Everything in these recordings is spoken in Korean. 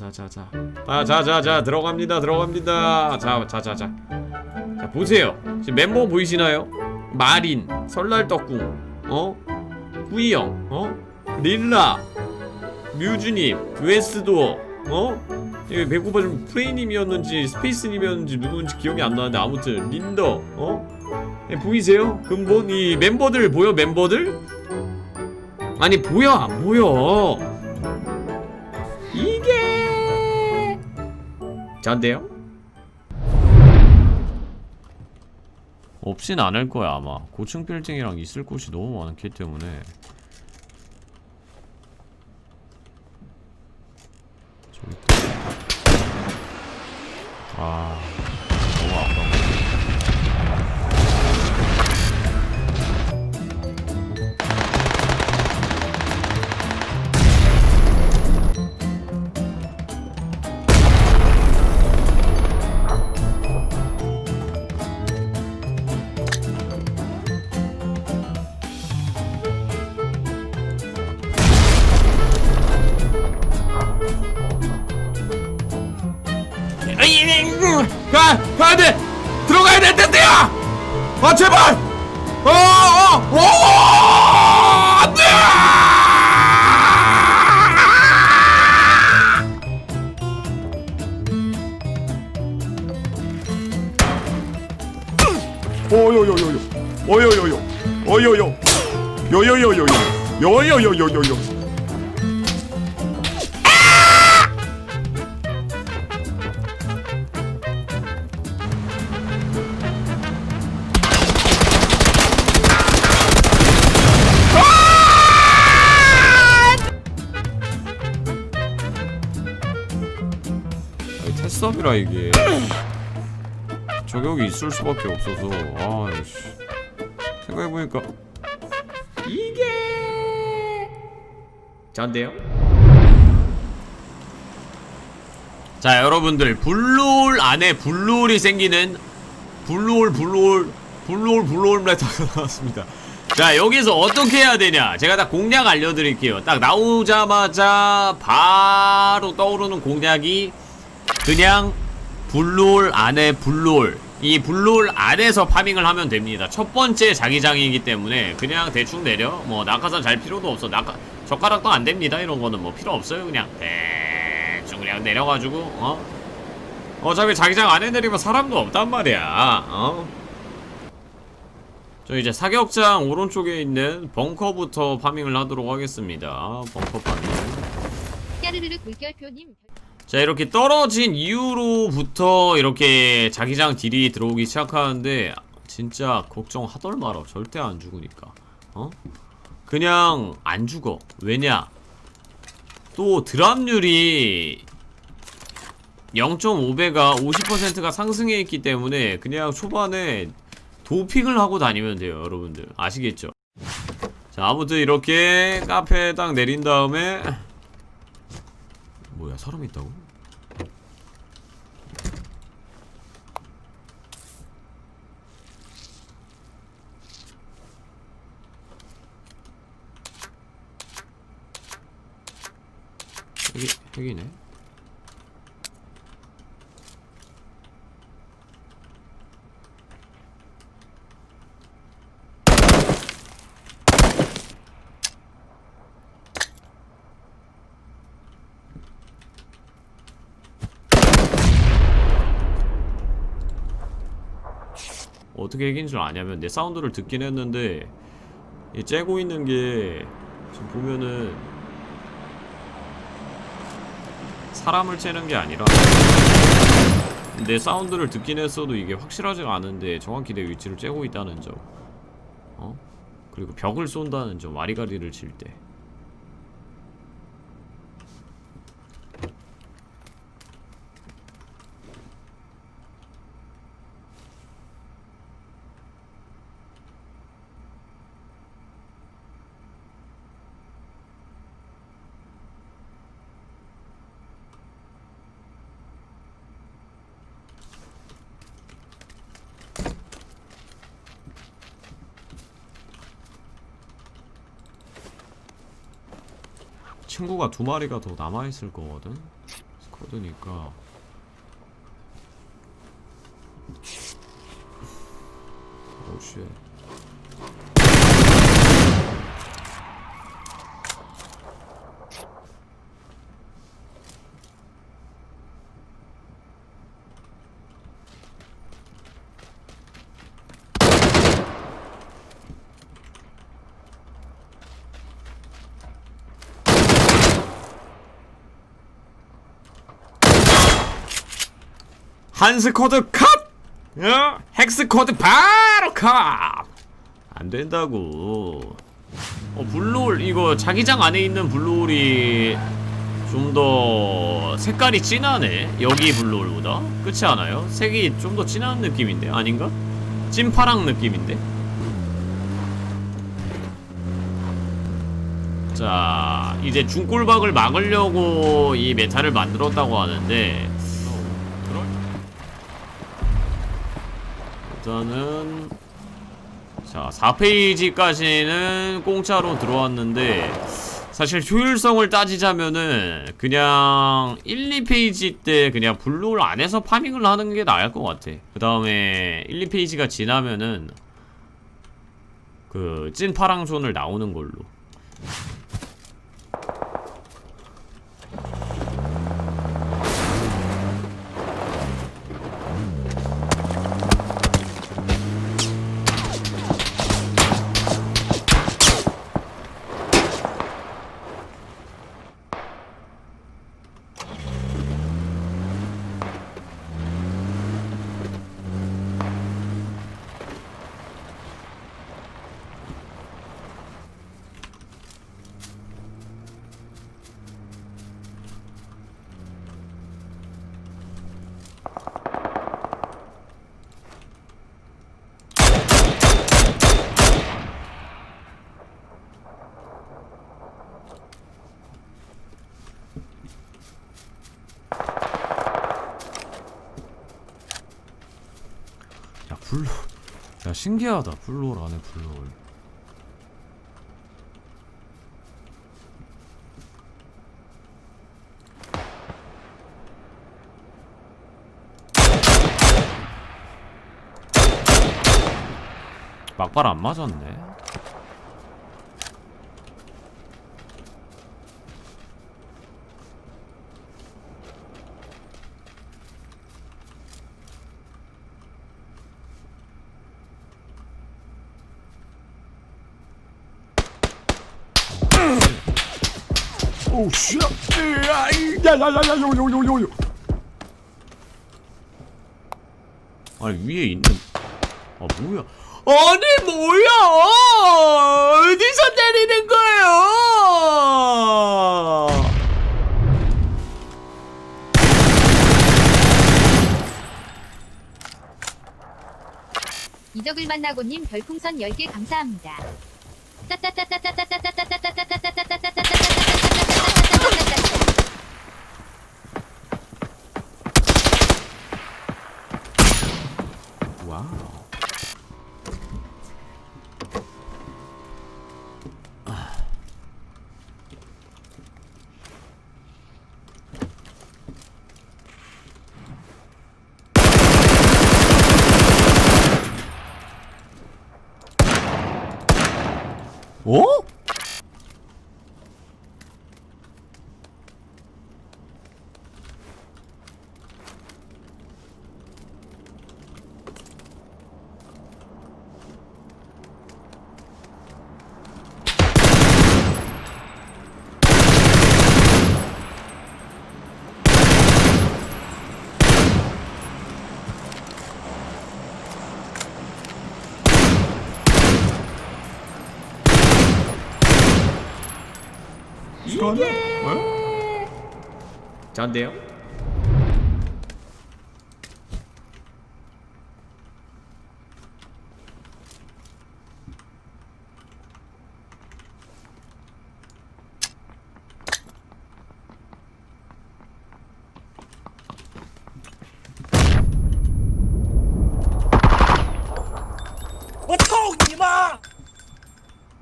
자자자 자자자자 들어갑니다 들어갑니다 자자자자 자, 자 보세요 지금 멤버 보이시나요? 마린 설날떡궁 어? 후이형 어? 릴라 뮤즈님 웨스도어 어? 이거 배고파 좀 프레이님이었는지 스페이스님이었는지 누군지 기억이 안 나는데 아무튼 린더 어? 예, 보이세요? 근본 이 멤버들 보여 멤버들? 아니 보여 안 보여 전데요? 없진 않을 거야 아마. 고층 빌딩이랑 있을 곳이 너무 많기 때문에. 아 너무 아까워 가! 가야 돼! 들어가야 돼! 떼떼야! 아 제발! 어! 어! 오! 안 돼! 오요요요요 오요요요 오요요 요요요요요 요요요요요 테스업이라 이게. 저격이 있을 수밖에 없어서. 아이씨. 생각해보니까. 이게! 전데요? 자 여러분들 블루홀 안에 블루홀이 생기는 블루홀 블루홀 블루홀 블루홀 레터가 나왔습니다. 자 여기서 어떻게 해야 되냐? 제가 딱 공략 알려드릴게요. 딱 나오자마자 바로 떠오르는 공략이 그냥 블루홀 안에 블루홀. 이 블루홀 안에서 파밍을 하면 됩니다. 첫 번째 자기장이기 때문에 그냥 대충 내려. 뭐 낙하산 잘 필요도 없어. 낙하 젓가락도 안 됩니다. 이런 거는 뭐 필요 없어요 그냥. 대충 그냥 내려가지고 어? 어차피 자기장 안에 내리면 사람도 없단 말이야. 어? 저 이제 사격장 오른쪽에 있는 벙커부터 파밍을 하도록 하겠습니다. 벙커 파밍 자 이렇게 떨어진 이후로부터 이렇게 자기장 딜이 들어오기 시작하는데 진짜 걱정하덜 말어 절대 안 죽으니까. 어? 그냥 안 죽어. 왜냐? 또 드랍률이 0.5배가 50%가 상승해 있기 때문에 그냥 초반에 도핑을 하고 다니면 돼요 여러분들. 아시겠죠? 자 아무튼 이렇게 카페에 딱 내린 다음에 뭐야 사람 있다고? 핵이, 핵이네 어떻게 핵인 줄 아냐면 내 사운드를 듣긴 했는데 이 째고 있는 게 지금 보면은 사람을 째는 게 아니라 내 사운드를 듣긴 했어도 이게 확실하지가 않은데 정확히 내 위치를 째고 있다는 점 어? 그리고 벽을 쏜다는 점 와리가리를 칠 때 친구가 두 마리가 더 남아있을 거거든? 코드니까. 오쉣 한스 코드 컷! 어? 헥스 코드 바로 컷! 안 된다고. 어, 블루홀, 이거 자기장 안에 있는 블루홀이 좀 더 색깔이 진하네. 여기 블루홀보다. 그렇지 않아요? 색이 좀 더 진한 느낌인데? 아닌가? 찐파랑 느낌인데? 자, 이제 중골박을 막으려고 이 메탈을 만들었다고 하는데 일단은 자 4페이지까지는 공짜로 들어왔는데 사실 효율성을 따지자면은 그냥 1, 2페이지 때 그냥 블루홀 안에서 파밍을 하는 게 나을 것 같아. 그 다음에 1, 2페이지가 지나면은 그 찐파랑존을 나오는 걸로 블루. 야 신기하다. 블루홀 안에 블루홀 막발 안 맞았네 오 쉣! 야야야야 요요요요요 아니 위에 있는 아 뭐야? 아니 뭐야? 어디서 때리는 거예요? 이적을 만나고님 별풍선 10개 감사합니다. 와우 어? 이게 왜? 전데요?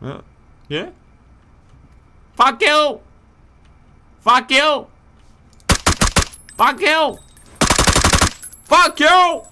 어? 예? Fuck you! Fuck you! Fuck you! Fuck you!